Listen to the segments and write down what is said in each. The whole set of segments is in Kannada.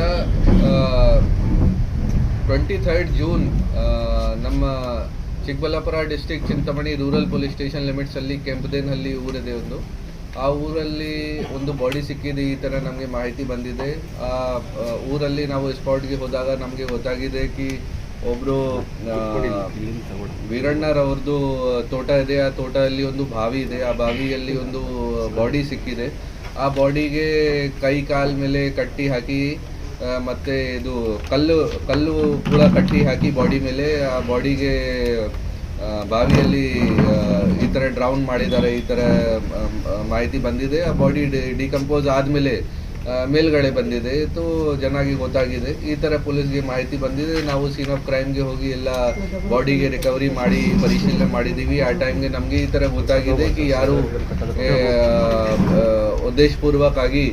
ನಮಸ್ಕಾರ ಟ್ವೆಂಟಿ ಥರ್ಡ್ ಜೂನ್ ನಮ್ಮ Chikkaballapur district Chintamani rural police station ಲಿಮಿಟ್ಸಲ್ಲಿ Kempadenahalli ಊರಿದೆ ಒಂದು. ಆ ಊರಲ್ಲಿ ಒಂದು ಬಾಡಿ ಸಿಕ್ಕಿದೆ, ಈ ಥರ ನಮಗೆ ಮಾಹಿತಿ ಬಂದಿದೆ. ಆ ಊರಲ್ಲಿ ನಾವು ಸ್ಪಾಟ್ಗೆ ಹೋದಾಗ ನಮಗೆ ಗೊತ್ತಾಗಿದೆ ಕಿ ಒಬ್ಬರು ವೀರಣ್ಣರವ್ರದ್ದು ತೋಟ ಇದೆ. ಆ ತೋಟದಲ್ಲಿ ಒಂದು ಬಾವಿ ಇದೆ. ಆ ಬಾವಿಯಲ್ಲಿ ಒಂದು ಬಾಡಿ ಸಿಕ್ಕಿದೆ. ಆ ಬಾಡಿಗೆ ಕೈ, ಕಾಲ್ ಮೇಲೆ ಕಟ್ಟಿ ಹಾಕಿ ಮತ್ತೆ ಇದು ಕಲ್ಲು ಕಲ್ಲು ಕೂಡ ಕಟ್ಟಿ ಹಾಕಿ ಬಾಡಿ ಮೇಲೆ ಆ ಬಾಡಿಗೆ ಬಾವಿಯಲ್ಲಿ ಈ ಥರ ಡ್ರೌನ್ ಮಾಡಿದ್ದಾರೆ ಈ ಥರ ಮಾಹಿತಿ ಬಂದಿದೆ. ಆ ಬಾಡಿ ಡಿಕಂಪೋಸ್ ಆದಮೇಲೆ ಮೇಲ್ಗಡೆ ಬಂದಿದೆ. ಇದು ಚೆನ್ನಾಗಿ ಗೊತ್ತಾಗಿದೆ. ಈ ಥರ ಪೊಲೀಸ್ಗೆ ಮಾಹಿತಿ ಬಂದಿದೆ. ನಾವು ಸೀನ್ ಆಫ್ ಕ್ರೈಮ್ಗೆ ಹೋಗಿ ಎಲ್ಲ ಬಾಡಿಗೆ ರಿಕವರಿ ಮಾಡಿ ಪರಿಶೀಲನೆ ಮಾಡಿದ್ದೀವಿ. ಆ ಟೈಮ್ಗೆ ನಮಗೆ ಈ ಥರ ಗೊತ್ತಾಗಿದೆ ಕಿ ಯಾರು ಉದ್ದೇಶಪೂರ್ವಕ್ಕಾಗಿ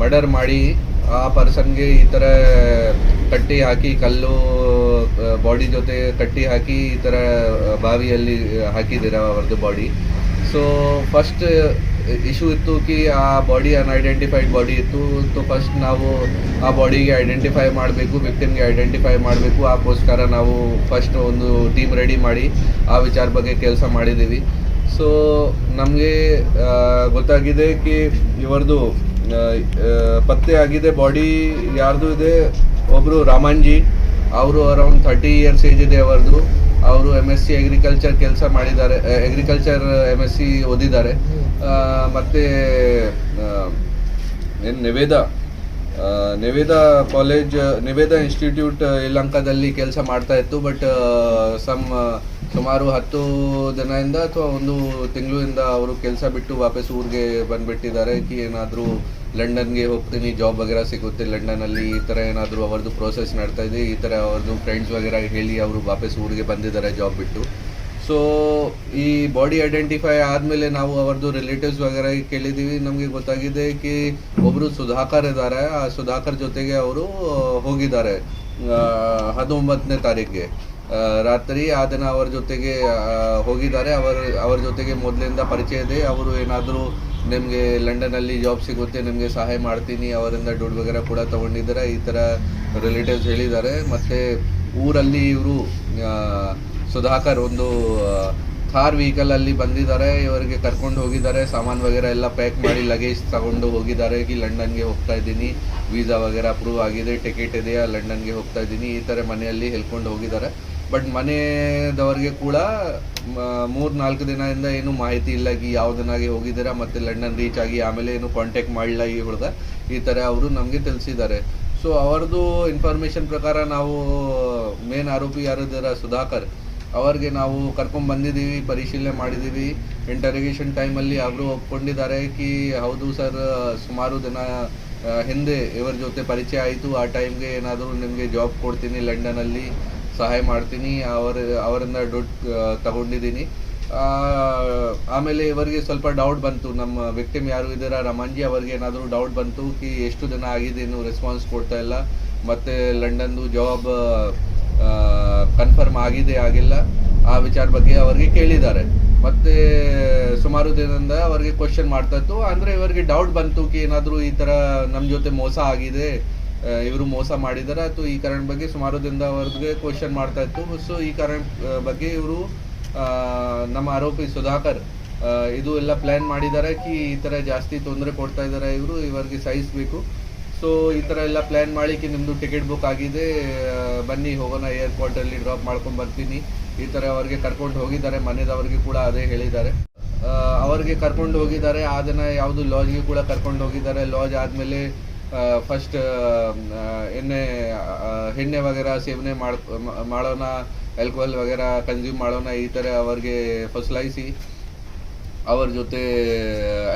ಮರ್ಡರ್ ಮಾಡಿ ಆ ಪರ್ಸನ್ಗೆ ಈ ಥರ ಕಟ್ಟಿ ಹಾಕಿ, ಕಲ್ಲು ಬಾಡಿ ಜೊತೆ ಕಟ್ಟಿ ಹಾಕಿ ಈ ಥರ ಬಾವಿಯಲ್ಲಿ ಹಾಕಿದ್ದೀರ ಅವ್ರದ್ದು ಬಾಡಿ ಸೊ ಫಸ್ಟ್ ಇಶ್ಯೂ ಇತ್ತು ಕಿ, ಆ ಬಾಡಿ ಅನ್ಐಡೆಂಟಿಫೈಡ್ ಬಾಡಿ ಇತ್ತು. ಸೊ ಫಸ್ಟ್ ನಾವು ಆ ಬಾಡಿಗೆ ಐಡೆಂಟಿಫೈ ಮಾಡಬೇಕು ವಿಕ್ಟಿಮ್ಗೆ ಐಡೆಂಟಿಫೈ ಮಾಡಬೇಕು. ಅದಕ್ಕೋಸ್ಕರ ನಾವು ಫಸ್ಟ್ ಒಂದು ಟೀಮ್ ರೆಡಿ ಮಾಡಿ, ಆ ವಿಚಾರ ಬಗ್ಗೆ ಕೆಲಸ ಮಾಡಿದ್ದೀವಿ. ಸೊ ನಮಗೆ ಗೊತ್ತಾಗಿದೆ ಕಿ, ಇವರದು ಪತ್ತೆ ಆಗಿದೆ ಬಾಡಿ ಯಾರ್ದು ಇದೆ? ಒಬ್ಬರು ರಾಮಾಂಜಿ ಅವರು ಅರೌಂಡ್ ಥರ್ಟಿ ಇಯರ್ಸ್ ಏಜ್ ಇದೆ ಅವರದು. ಅವರು ಎಂ ಎಸ್ ಸಿ ಅಗ್ರಿಕಲ್ಚರ್ ಕೆಲಸ ಮಾಡಿದ್ದಾರೆ ಅಗ್ರಿಕಲ್ಚರ್ ಎಂ ಎಸ್ ಸಿ ಓದಿದ್ದಾರೆ. ಮತ್ತೆ ಏನು ನಿವೇದ ನಿವೇದಾ ಕಾಲೇಜ್ ನಿವೇದ ಇನ್ಸ್ಟಿಟ್ಯೂಟ್ ಇಲಂಕಾದಲ್ಲಿ ಕೆಲಸ ಮಾಡ್ತಾ ಇತ್ತು ಬಟ್ ಸಮ್ ಸುಮಾರು ಹತ್ತು ದಿನದಿಂದ ಅಥವಾ ಒಂದು ತಿಂಗಳಿಂದ ಅವರು ಕೆಲಸ ಬಿಟ್ಟು ವಾಪಸ್ ಊರಿಗೆ ಬಂದ್ಬಿಟ್ಟಿದ್ದಾರೆ. ಏನಾದರೂ ಲಂಡನ್ಗೆ ಹೋಗ್ತೀನಿ ಜಾಬ್ ವಗೇರಾ ಸಿಗುತ್ತೆ ಲಂಡನಲ್ಲಿ ಈ ಥರ ಏನಾದರೂ ಅವ್ರದ್ದು ಪ್ರೋಸೆಸ್ ನಡ್ತಾ ಇದೆ, ಈ ಥರ ಅವ್ರದ್ದು ಫ್ರೆಂಡ್ಸ್ ವಗೇರಾ ಹೇಳಿ ಅವರು ವಾಪಸ್ ಊರಿಗೆ ಬಂದಿದ್ದಾರೆ ಜಾಬ್ ಬಿಟ್ಟು. ಸೊ ಈ ಬಾಡಿ ಐಡೆಂಟಿಫೈ ಆದಮೇಲೆ ನಾವು ಅವ್ರದ್ದು ರಿಲೇಟಿವ್ಸ್ ವಗೇರಾ ಕೇಳಿದ್ದೀವಿ, ನಮಗೆ ಗೊತ್ತಾಗಿದೆ ಕಿ ಒಬ್ಬರು ಸುಧಾಕರ್ ಇದ್ದಾರೆ, ಆ ಸುಧಾಕರ್ ಜೊತೆಗೆ ಅವರು ಹೋಗಿದ್ದಾರೆ ಹತ್ತೊಂಬತ್ತನೇ ತಾರೀಕಿಗೆ. ರಾತ್ರಿ ಆ ದಿನ ಅವರ ಜೊತೆಗೆ ಹೋಗಿದ್ದಾರೆ. ಅವರ ಅವರ ಜೊತೆಗೆ ಮೊದಲಿಂದ ಪರಿಚಯ ಇದೆ. ಅವರು ಏನಾದರೂ ನಿಮಗೆ ಲಂಡನಲ್ಲಿ ಜಾಬ್ ಸಿಗುತ್ತೆ, ನಿಮಗೆ ಸಹಾಯ ಮಾಡ್ತೀನಿ, ಅವರಿಂದ ದುಡ್ಡು ವಗೇರಾ ಕೂಡ ತೊಗೊಂಡಿದ್ದಾರೆ. ಈ ಥರ ರಿಲೇಟಿವ್ಸ್ ಹೇಳಿದ್ದಾರೆ. ಮತ್ತು ಊರಲ್ಲಿ ಇವರು ಸುಧಾಕರ್ ಒಂದು ಥಾರ್ ವೆಹಿಕಲಲ್ಲಿ ಬಂದಿದ್ದಾರೆ. ಇವರಿಗೆ ಕರ್ಕೊಂಡು ಹೋಗಿದ್ದಾರೆ. ಸಾಮಾನು ವಗೇರ ಎಲ್ಲ ಪ್ಯಾಕ್ ಮಾಡಿ ಲಗೇಜ್ ತಗೊಂಡು ಹೋಗಿದ್ದಾರೆ. ಈ ಲಂಡನ್ಗೆ ಹೋಗ್ತಾ ಇದ್ದೀನಿ. ವೀಸಾ ವಗೇರಾ ಅಪ್ರೂವ್ ಆಗಿದೆ. ಟಿಕೆಟ್ ಇದೆಯಾ? ಲಂಡನ್ಗೆ ಹೋಗ್ತಾ ಇದ್ದೀನಿ. ಈ ಥರ ಮನೆಯಲ್ಲಿ ಹೇಳ್ಕೊಂಡು ಹೋಗಿದ್ದಾರೆ. ಬಟ್ ಮನೆದವರಿಗೆ ಕೂಡ ಮೂರು ನಾಲ್ಕು ದಿನದಿಂದ ಏನು ಮಾಹಿತಿ ಇಲ್ಲ ಈ ಯಾವ ದಿನಾಗೆ ಹೋಗಿದ್ದೀರಾ ಮತ್ತೆ ಲಂಡನ್ ರೀಚ್ ಆಗಿ ಆಮೇಲೆ ಏನು ಕಾಂಟ್ಯಾಕ್ಟ್ ಮಾಡಿಲ್ಲ ಈ ಹುಡುಗ, ಈ ಥರ ಅವರು ನಮಗೆ ತಿಳಿಸಿದ್ದಾರೆ. ಸೊ ಅವರದು ಇನ್ಫಾರ್ಮೇಷನ್ ಪ್ರಕಾರ ನಾವು ಮೇನ್ ಆರೋಪಿ ಯಾರಿದ್ದೀರ ಸುಧಾಕರ್. ಅವರಿಗೆ ನಾವು ಕರ್ಕೊಂಡು ಬಂದಿದ್ದೀವಿ, ಪರಿಶೀಲನೆ ಮಾಡಿದ್ದೀವಿ. ಇಂಟರೋಗೇಷನ್ ಟೈಮಲ್ಲಿ ಅವರು ಒಪ್ಕೊಂಡಿದ್ದಾರೆ ಕಿ, ಹೌದು ಸರ್, ಸುಮಾರು ದಿನ ಹಿಂದೆ ಇವರ ಜೊತೆ ಪರಿಚಯ ಆಯಿತು. ಆ ಟೈಮ್ಗೆ ಏನಾದರೂ ನಿಮಗೆ ಜಾಬ್ ಕೊಡ್ತೀನಿ ಲಂಡನಲ್ಲಿ ಸಹಾಯ ಮಾಡ್ತೀನಿ, ಅವರ ಅವರಿಂದ ದುಡ್ಡು ತಗೊಂಡಿದ್ದೀನಿ. ಆಮೇಲೆ ಇವರಿಗೆ ಸ್ವಲ್ಪ ಡೌಟ್ ಬಂತು. ನಮ್ಮ ವಿಕ್ಟಿಮ್ ಯಾರು ಇದ್ದೀರಾ? ರಮಾಂಜಿ ಅವರಿಗೆ ಏನಾದರೂ ಡೌಟ್ ಬಂತು ಕಿ ಎಷ್ಟು ದಿನ ಆಗಿದೆ ಇನ್ನು ರೆಸ್ಪಾನ್ಸ್ ಕೊಡ್ತಾ ಇಲ್ಲ. ಮತ್ತು ಲಂಡನ್ದು ಜಾಬ್ ಕನ್ಫರ್ಮ್ ಆಗಿದೆ, ಆಗಿಲ್ಲ. ಆ ವಿಚಾರ ಬಗ್ಗೆ ಅವರಿಗೆ ಕೇಳಿದ್ದಾರೆ. ಮತ್ತೆ ಸುಮಾರು ದಿನದಿಂದ ಅವರಿಗೆ ಕ್ವಶನ್ ಮಾಡ್ತಾ ಇತ್ತು. ಅಂದರೆ ಇವರಿಗೆ ಡೌಟ್ ಬಂತು ಕಿ ಏನಾದರೂ ಈ ಥರ ನಮ್ಮ ಜೊತೆ ಮೋಸ ಆಗಿದೆ. ಇವರು ಮೋಸ ಮಾಡಿದಾರೆ. ಅಥವಾ ಈ ಕಾರಣ ಬಗ್ಗೆ ಸುಮಾರು ದಿನದವರೆಗೆ ಕ್ವಶನ್ ಮಾಡ್ತಾ ಇತ್ತು. ಸೊ ಈ ಕಾರಣ ಬಗ್ಗೆ ಇವರು ನಮ್ಮ ಆರೋಪಿ ಸುಧಾಕರ್ ಇದು ಎಲ್ಲ ಪ್ಲ್ಯಾನ್ ಮಾಡಿದ್ದಾರೆ ಕಿ, ಈ ಥರ ಜಾಸ್ತಿ ತೊಂದರೆ ಕೊಡ್ತಾ ಇದ್ದಾರೆ ಇವರು, ಇವರಿಗೆ ಸಹಿಸಬೇಕು ಸೊ ಈ ಥರ ಎಲ್ಲ ಪ್ಲ್ಯಾನ್ ಮಾಡಿ ಕಿ ನಿಮ್ಮದು ಟಿಕೆಟ್ ಬುಕ್ ಆಗಿದೆ ಬನ್ನಿ, ಹೋಗೋಣ ಏರ್ಪೋರ್ಟಲ್ಲಿ ಡ್ರಾಪ್ ಮಾಡ್ಕೊಂಡು ಬರ್ತೀನಿ. ಈ ಥರ ಅವ್ರಿಗೆ ಕರ್ಕೊಂಡು ಹೋಗಿದ್ದಾರೆ. ಮನೆದವ್ರಿಗೆ ಕೂಡ ಅದೇ ಹೇಳಿದ್ದಾರೆ. ಅವ್ರಿಗೆ ಕರ್ಕೊಂಡು ಹೋಗಿದ್ದಾರೆ. ಆ ದಿನ ಯಾವುದು ಲಾಜ್ಗೆ ಕೂಡ ಕರ್ಕೊಂಡು ಹೋಗಿದ್ದಾರೆ. ಲಾಜ್ ಆದಮೇಲೆ ಫಸ್ಟ್ ಎಣ್ಣೆ ಎಣ್ಣೆ ವಗೇರಾ ಸೇವನೆ ಮಾಡ್, ಮಾಡೋಣ ಆಲ್ಕೋಹಾಲ್ ವಗೇರಾ ಕನ್ಸ್ಯೂಮ್ ಮಾಡೋಣ, ಈ ಥರ ಅವ್ರಿಗೆ ಫಸಲಾಯಿಸಿ ಅವರ ಜೊತೆ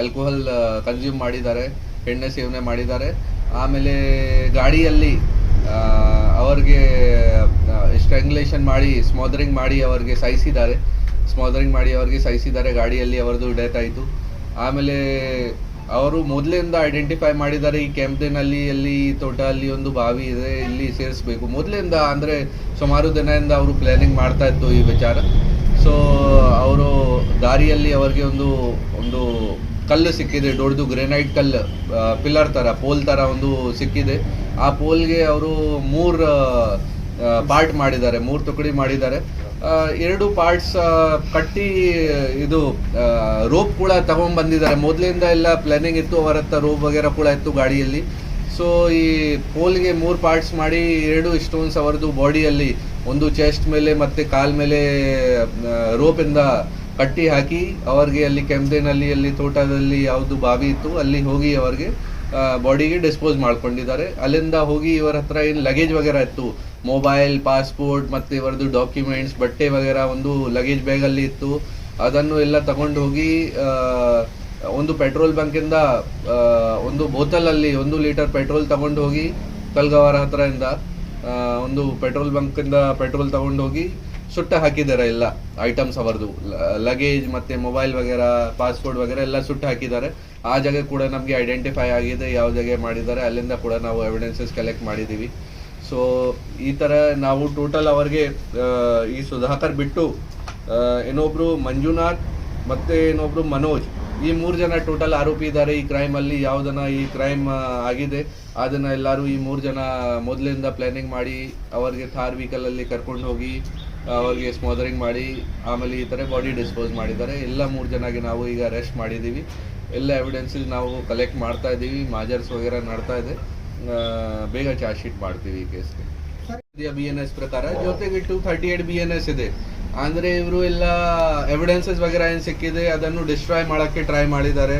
ಆಲ್ಕೋಹಾಲ್ ಕನ್ಸ್ಯೂಮ್ ಮಾಡಿದ್ದಾರೆ, ಎಣ್ಣೆ ಸೇವನೆ ಮಾಡಿದ್ದಾರೆ. ಆಮೇಲೆ ಗಾಡಿಯಲ್ಲಿ ಅವ್ರಿಗೆ ಸ್ಟ್ರ್ಯಾಂಗ್ಯುಲೇಷನ್ ಮಾಡಿ ಸ್ಮೋದರಿಂಗ್ ಮಾಡಿ ಅವ್ರಿಗೆ ಸಾಯಿಸಿದ್ದಾರೆ ಸ್ಮೋದರಿಂಗ್ ಮಾಡಿ ಅವ್ರಿಗೆ ಸಾಯಿಸಿದ್ದಾರೆ ಗಾಡಿಯಲ್ಲಿ ಅವರದು ಡೆತ್ ಆಯಿತು. ಆಮೇಲೆ ಅವರು ಮೊದಲಿಂದ ಐಡೆಂಟಿಫೈ ಮಾಡಿದ್ದಾರೆ, ಈ ಕೆಂಪದಿನಲ್ಲಿ ಅಲ್ಲಿ ತೋಟ, ಅಲ್ಲಿ ಒಂದು ಬಾವಿ ಇದೆ, ಇಲ್ಲಿ ಸೇರಿಸ್ಬೇಕು. ಮೊದಲಿಂದ ಅಂದರೆ ಸುಮಾರು ದಿನದಿಂದ ಅವರು ಪ್ಲಾನಿಂಗ್ ಮಾಡ್ತಾ ಇತ್ತು ಈ ವಿಚಾರ. ಸೊ ಅವರು ದಾರಿಯಲ್ಲಿ ಅವರಿಗೆ ಒಂದು ಒಂದು ಕಲ್ಲು ಸಿಕ್ಕಿದೆ, ದೊಡ್ಡದು ಗ್ರೆನೈಟ್ ಕಲ್ಲು ಪಿಲ್ಲರ್ ಥರ ಪೋಲ್ ಥರ ಒಂದು ಸಿಕ್ಕಿದೆ. ಆ ಪೋಲ್ಗೆ ಅವರು ಮೂರು ಪಾರ್ಟ್ ಮಾಡಿದ್ದಾರೆ, ಮೂರು ತುಕಡಿ ಮಾಡಿದ್ದಾರೆ. ಎರಡು ಪಾರ್ಟ್ಸ್ ಕಟ್ಟಿ, ಇದು ರೋಪ್ ಕೂಡ ತಗೊಂಡ್ ಬಂದಿದ್ದಾರೆ ಮೊದಲಿಂದ ಎಲ್ಲ ಪ್ಲಾನಿಂಗ್ ಇತ್ತು ಅವರ ಹತ್ರ ರೋಪ್ ವಗೇರ ಕೂಡ ಇತ್ತು ಗಾಡಿಯಲ್ಲಿ. ಸೊ ಈ ಪೋಲ್ಗೆ ಮೂರು ಪಾರ್ಟ್ಸ್ ಮಾಡಿ, ಎರಡು ಸ್ಟೋನ್ಸ್ ಅವರದು ಬಾಡಿಯಲ್ಲಿ ಒಂದು ಚೆಸ್ಟ್ ಮೇಲೆ ಮತ್ತೆ ಕಾಲ್ ಮೇಲೆ ರೋಪಿಂದ ಕಟ್ಟಿ ಹಾಕಿ, ಅವರಿಗೆ ಅಲ್ಲಿ ಕೆಂಪೇನಲ್ಲಿ ಅಲ್ಲಿ ತೋಟದಲ್ಲಿ ಯಾವುದು ಬಾವಿ ಇತ್ತು, ಅಲ್ಲಿ ಹೋಗಿ ಅವರಿಗೆ ಬಾಡಿಗೆ ಡಿಸ್ಪೋಸ್ ಮಾಡ್ಕೊಂಡಿದ್ದಾರೆ. ಅಲ್ಲಿಂದ ಹೋಗಿ ಇವರ ಹತ್ರ ಏನು ಲಗೇಜ್ ವಗೇರ ಇತ್ತು. ಮೊಬೈಲ್ ಪಾಸ್ಪೋರ್ಟ್ ಮತ್ತು ಇವರದ್ದು ಡಾಕ್ಯುಮೆಂಟ್ಸ್ ಬಟ್ಟೆ ವಗೇರ ಒಂದು ಲಗೇಜ್ ಬ್ಯಾಗಲ್ಲಿ ಇತ್ತು. ಅದನ್ನು ಎಲ್ಲ ತಗೊಂಡು ಹೋಗಿ ಒಂದು ಪೆಟ್ರೋಲ್ ಬಂಕಿಂದ ಒಂದು ಬೋತಲಲ್ಲಿ ಒಂದು ಲೀಟರ್ ಪೆಟ್ರೋಲ್ ತಗೊಂಡು ಹೋಗಿ, ಕಲ್ಗವಾರ ಹತ್ರದಿಂದ ಒಂದು ಪೆಟ್ರೋಲ್ ಬಂಕಿಂದ ಪೆಟ್ರೋಲ್ ತಗೊಂಡು ಹೋಗಿ ಸುಟ್ಟ ಹಾಕಿದ್ದಾರೆ ಎಲ್ಲ ಐಟಮ್ಸ್ ಅವರದು. ಲಗೇಜ್ ಮತ್ತೆ ಮೊಬೈಲ್ ವಗೇರ ಪಾಸ್ಪೋರ್ಟ್ ವಗೇರ ಎಲ್ಲ ಸುಟ್ಟು ಹಾಕಿದ್ದಾರೆ. ಆ ಜಾಗ ಕೂಡ ನಮಗೆ ಐಡೆಂಟಿಫೈ ಆಗಿದೆ, ಯಾವ ಜಾಗ ಮಾಡಿದ್ದಾರೆ, ಅಲ್ಲಿಂದ ಕೂಡ ನಾವು ಎವಿಡೆನ್ಸಸ್ ಕಲೆಕ್ಟ್ ಮಾಡಿದ್ದೀವಿ ಸೊ ಈ ಥರ ನಾವು ಟೋಟಲ್ ಅವರಿಗೆ ಈ ಸುಧಾಕರ್ ಬಿಟ್ಟು ಇನ್ನೊಬ್ರು ಮಂಜುನಾಥ್ ಮತ್ತೆ ಇನ್ನೊಬ್ರು ಮನೋಜ್, ಈ ಮೂರು ಜನ ಟೋಟಲ್ ಆರೋಪಿ ಇದ್ದಾರೆ ಈ ಕ್ರೈಮ್ ಅಲ್ಲಿ ಯಾವ್ದನ್ನ ಈ ಕ್ರೈಮ್ ಆಗಿದೆ, ಅದನ್ನ ಎಲ್ಲರೂ ಈ ಮೂರು ಜನ ಮೊದಲಿಂದ ಪ್ಲಾನಿಂಗ್ ಮಾಡಿ ಅವರಿಗೆ ಥಾರ್ ವೆಹಿಕಲ್ ಅಲ್ಲಿ ಕರ್ಕೊಂಡು ಹೋಗಿ ಅವರಿಗೆ ಸ್ಮೋದರಿಂಗ್ ಮಾಡಿ ಆಮೇಲೆ ಈ ಥರ ಬಾಡಿ ಡಿಸ್ಪೋಸ್ ಮಾಡಿದ್ದಾರೆ. ಎಲ್ಲ ಮೂರು ಜನಗೆ ನಾವು ಈಗ ಅರೆಸ್ಟ್ ಮಾಡಿದ್ದೀವಿ. ಎಲ್ಲ ಎವಿಡೆನ್ಸಸ್ ನಾವು ಕಲೆಕ್ಟ್ ಮಾಡ್ತಾ ಇದ್ದೀವಿ. ಮಾಜರ್ಸ್ ವಗೇರ ನಡ್ತಾ ಇದೆ. ಬೇಗ ಚಾರ್ಜ್ ಶೀಟ್ ಮಾಡ್ತೀವಿ ಈ ಕೇಸ್ಗೆ ಬಿ ಎನ್ ಎಸ್ ಪ್ರಕಾರ? ಜೊತೆಗೆ two thirty eight B N S ಇದೆ. ಅಂದರೆ ಇವರು ಎಲ್ಲ ಎವಿಡೆನ್ಸಸ್ ವಗೇರ ಏನು ಸಿಕ್ಕಿದೆ ಅದನ್ನು ಡಿಸ್ಟ್ರಾಯ್ ಮಾಡೋಕ್ಕೆ ಟ್ರೈ ಮಾಡಿದ್ದಾರೆ.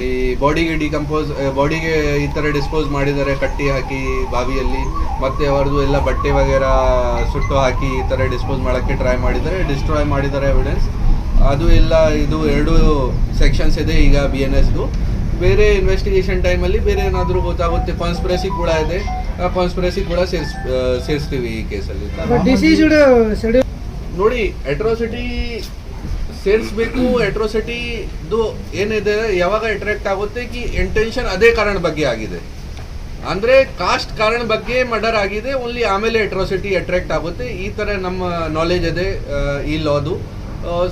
ಈ ಬಾಡಿಗೆ ಡಿಕಂಪೋಸ್ ಬಾಡಿಗೆ ಈ ಥರ ಡಿಸ್ಪೋಸ್ ಮಾಡಿದ್ದಾರೆ ಕಟ್ಟಿ ಹಾಕಿ ಬಾವಿಯಲ್ಲಿ ಮತ್ತೆ ಅವ್ರದ್ದು ಎಲ್ಲ ಬಟ್ಟೆ ವಗೇರ ಸುಟ್ಟು ಹಾಕಿ ಈ ಥರ ಡಿಸ್ಪೋಸ್ ಮಾಡೋಕ್ಕೆ ಟ್ರೈ ಮಾಡಿದ್ದಾರೆ ಡಿಸ್ಟ್ರಾಯ್ ಮಾಡಿದ್ದಾರೆ ಎವಿಡೆನ್ಸ್ ಅದು ಎಲ್ಲ ಇದು ಎರಡು ಸೆಕ್ಷನ್ಸ್ ಇದೆ ಈಗ ಬಿ ಎನ್ ಎಸ್ದು ಬೇರೆ ಇನ್ವೆಸ್ಟಿಗೇಷನ್ ಟೈಮಲ್ಲಿ ಬೇರೆ ಏನಾದರೂ ಗೊತ್ತಾಗುತ್ತೆ. ಕಾನ್ಸ್ಪಿರಸಿ ಕೂಡ ಇದೆ. ಆ ಕಾನ್ಸ್ಪಿರಸಿ ಕೂಡ ಸೇರ್ಸ್ ಸೇರಿಸ್ತೀವಿ ಈ ಕೇಸಲ್ಲಿ ಡಿಸೀಸ್ಡ್ ನೋಡಿ ಅಟ್ರಾಸಿಟಿ ಸೇರಿಸ್ಬೇಕು ಎಟ್ರೋಸಿಟಿದು ಏನಿದೆ, ಯಾವಾಗ ಅಟ್ರಾಕ್ಟ್ ಆಗುತ್ತೆ ಕಿ ಇಂಟೆನ್ಷನ್ ಅದೇ ಕಾರಣ ಬಗ್ಗೆ ಆಗಿದೆ. ಅಂದ್ರೆ ಕಾಸ್ಟ್ ಕಾರಣ ಬಗ್ಗೆ ಮರ್ಡರ್ ಆಗಿದೆ ಓನ್ಲಿ ಆಮೇಲೆ ಎಟ್ರೋಸಿಟಿ ಅಟ್ರಾಕ್ಟ್ ಆಗುತ್ತೆ. ಈ ತರ ನಮ್ಮ ನಾಲೆಜ್ ಇದೆ ಈ ಲಾದು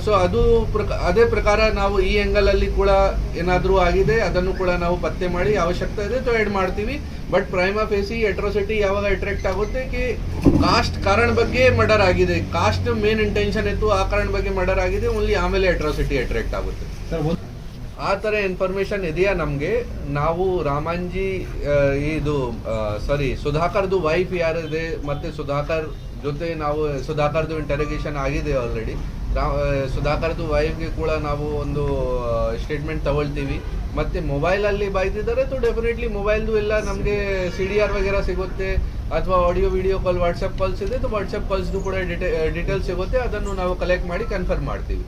ಸೊ ಅದು ಪ್ರಕ- ಅದೇ ಪ್ರಕಾರ ನಾವು ಈ ಎಂಗಲ್ ಅಲ್ಲಿ ಕೂಡ ಏನಾದರೂ ಆಗಿದೆ ಅದನ್ನು ಕೂಡ ನಾವು ಪತ್ತೆ ಮಾಡಿ ಅವಶ್ಯಕತೆ ಇದೆ ಸೊ ಆ್ಯಡ್ ಮಾಡ್ತೀವಿ. ಬಟ್ ಪ್ರೈಮಾ ಫೇಸಿ ಎಟ್ರೋಸಿಟಿ ಯಾವಾಗ ಅಟ್ರಾಕ್ಟ್ ಆಗುತ್ತೆ ಕಿ ಕಾಸ್ಟ್ ಕಾರಣ ಬಗ್ಗೆ ಮರ್ಡರ್ ಆಗಿದೆ. ಕಾಸ್ಟ್ ಮೇನ್ ಇಂಟೆನ್ಷನ್ ಇತ್ತು ಆ ಕಾರಣ ಬಗ್ಗೆ ಮರ್ಡರ್ ಆಗಿದೆ ಓನ್ಲಿ ಆಮೇಲೆ ಎಟ್ರೋಸಿಟಿ ಅಟ್ರಾಕ್ಟ್ ಆಗುತ್ತೆ. ಆ ಥರ ಇನ್ಫಾರ್ಮೇಶನ್ ಇದೆಯಾ ನಮಗೆ? ನಾವು ರಾಮಾಂಜಿ ಇದು ಸಾರಿ ಸುಧಾಕರ್ದು ವೈಫ್ ಯಾರಿದೆ ಮತ್ತು ಸುಧಾಕರ್ ಜೊತೆ ನಾವು ಸುಧಾಕರ್ದು ಇಂಟರೋಗೇಷನ್ ಆಗಿದೆ ಆಲ್ರೆಡಿ ಸುಧಾಕರ್ದು ವೈಫ್ಗೆ ಕೂಡ ನಾವು ಒಂದು ಸ್ಟೇಟ್ಮೆಂಟ್ ತಗೊಳ್ತೀವಿ. ಮತ್ತೆ ಮೊಬೈಲಲ್ಲಿ ಬೈದಿದ್ದಾರೆ ತು ಡೆಫಿನೆಟ್ಲಿ ಮೊಬೈಲ್ದು ಎಲ್ಲ ನಮಗೆ ಸಿ ಡಿ ಆರ್ ವಗೇರ ಸಿಗುತ್ತೆ, ಅಥವಾ audio video call WhatsApp calls ಇದೆ ವಾಟ್ಸಪ್ ಕಾಲ್ಸ್ದು ಕೂಡ ಡಿಟೇಲ್ಸ್ ಸಿಗುತ್ತೆ. ಅದನ್ನು ನಾವು ಕಲೆಕ್ಟ್ ಮಾಡಿ ಕನ್ಫರ್ಮ್ ಮಾಡ್ತೀವಿ.